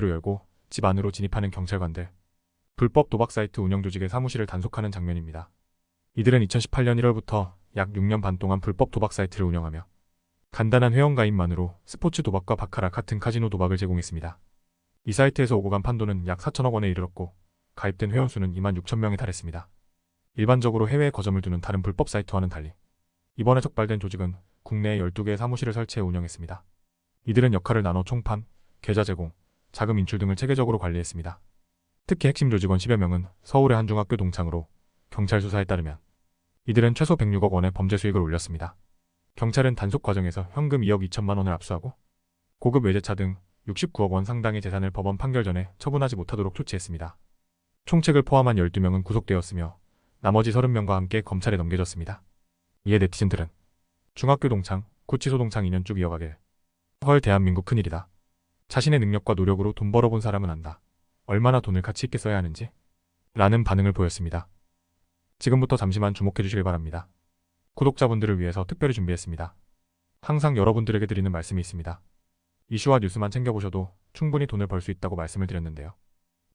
로 열고 집 안으로 진입하는 경찰관들. 불법 도박 사이트 운영 조직의 사무실을 단속하는 장면입니다. 이들은 2018년 1월부터 약 6년 반 동안 불법 도박 사이트를 운영하며 간단한 회원 가입만으로 스포츠 도박과 바카라 같은 카지노 도박을 제공했습니다. 이 사이트에서 오고 간 판도는 약 4천억 원에 이르렀고 가입된 회원 수는 2만 6천 명에 달했습니다. 일반적으로 해외에 거점을 두는 다른 불법 사이트와는 달리 이번에 적발된 조직은 국내에 12개의 사무실을 설치해 운영했습니다. 이들은 역할을 나눠 총판, 계좌 제공, 자금 인출 등을 체계적으로 관리했습니다. 특히 핵심 조직원 10여 명은 서울의 한 중학교 동창으로 경찰 수사에 따르면 이들은 최소 106억 원의 범죄 수익을 올렸습니다. 경찰은 단속 과정에서 현금 2억 2천만 원을 압수하고 고급 외제차 등 69억 원 상당의 재산을 법원 판결 전에 처분하지 못하도록 조치했습니다. 총책을 포함한 12명은 구속되었으며 나머지 30명과 함께 검찰에 넘겨졌습니다. 이에 네티즌들은 중학교 동창, 구치소 동창 2년 쭉 이어가길 헐 대한민국 큰일이다. 자신의 능력과 노력으로 돈 벌어본 사람은 안다. 얼마나 돈을 가치 있게 써야 하는지 라는 반응을 보였습니다. 지금부터 잠시만 주목해 주시길 바랍니다. 구독자분들을 위해서 특별히 준비했습니다. 항상 여러분들에게 드리는 말씀이 있습니다. 이슈와 뉴스만 챙겨보셔도 충분히 돈을 벌 수 있다고 말씀을 드렸는데요.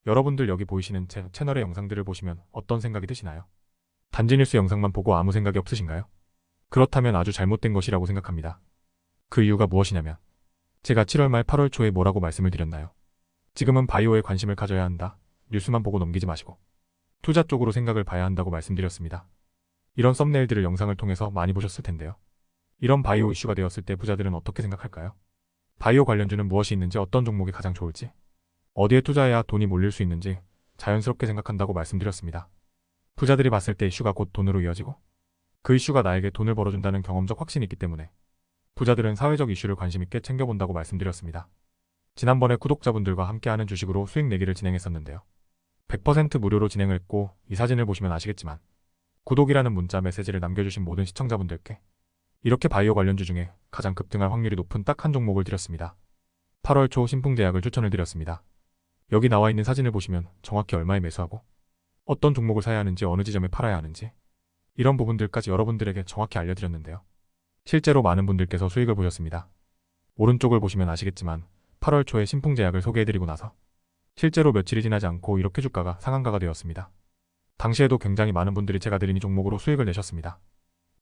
여러분들 여기 보이시는 제 채널의 영상들을 보시면 어떤 생각이 드시나요? 단지 뉴스 영상만 보고 아무 생각이 없으신가요? 그렇다면 아주 잘못된 것이라고 생각합니다. 그 이유가 무엇이냐면 제가 7월 말 8월 초에 뭐라고 말씀을 드렸나요? 지금은 바이오에 관심을 가져야 한다. 뉴스만 보고 넘기지 마시고 투자 쪽으로 생각을 봐야 한다고 말씀드렸습니다. 이런 썸네일들을 영상을 통해서 많이 보셨을 텐데요. 이런 바이오 이슈가 되었을 때 부자들은 어떻게 생각할까요? 바이오 관련주는 무엇이 있는지 어떤 종목이 가장 좋을지 어디에 투자해야 돈이 몰릴 수 있는지 자연스럽게 생각한다고 말씀드렸습니다. 부자들이 봤을 때 이슈가 곧 돈으로 이어지고 그 이슈가 나에게 돈을 벌어준다는 경험적 확신이 있기 때문에 부자들은 사회적 이슈를 관심있게 챙겨본다고 말씀드렸습니다. 지난번에 구독자분들과 함께하는 주식으로 수익 내기를 진행했었는데요. 100% 무료로 진행을 했고 이 사진을 보시면 아시겠지만 구독이라는 문자 메시지를 남겨주신 모든 시청자분들께 이렇게 바이오 관련주 중에 가장 급등할 확률이 높은 딱 한 종목을 드렸습니다. 8월 초 신풍제약을 추천을 드렸습니다. 여기 나와 있는 사진을 보시면 정확히 얼마에 매수하고 어떤 종목을 사야 하는지 어느 지점에 팔아야 하는지 이런 부분들까지 여러분들에게 정확히 알려드렸는데요. 실제로 많은 분들께서 수익을 보셨습니다. 오른쪽을 보시면 아시겠지만 8월 초에 신풍제약을 소개해드리고 나서 실제로 며칠이 지나지 않고 이렇게 주가가 상한가가 되었습니다. 당시에도 굉장히 많은 분들이 제가 드린 이 종목으로 수익을 내셨습니다.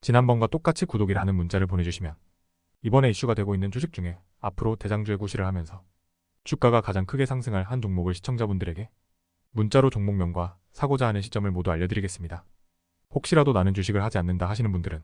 지난번과 똑같이 구독이라는 문자를 보내주시면 이번에 이슈가 되고 있는 주식 중에 앞으로 대장주의 구실을 하면서 주가가 가장 크게 상승할 한 종목을 시청자분들에게 문자로 종목명과 사고자 하는 시점을 모두 알려드리겠습니다. 혹시라도 나는 주식을 하지 않는다 하시는 분들은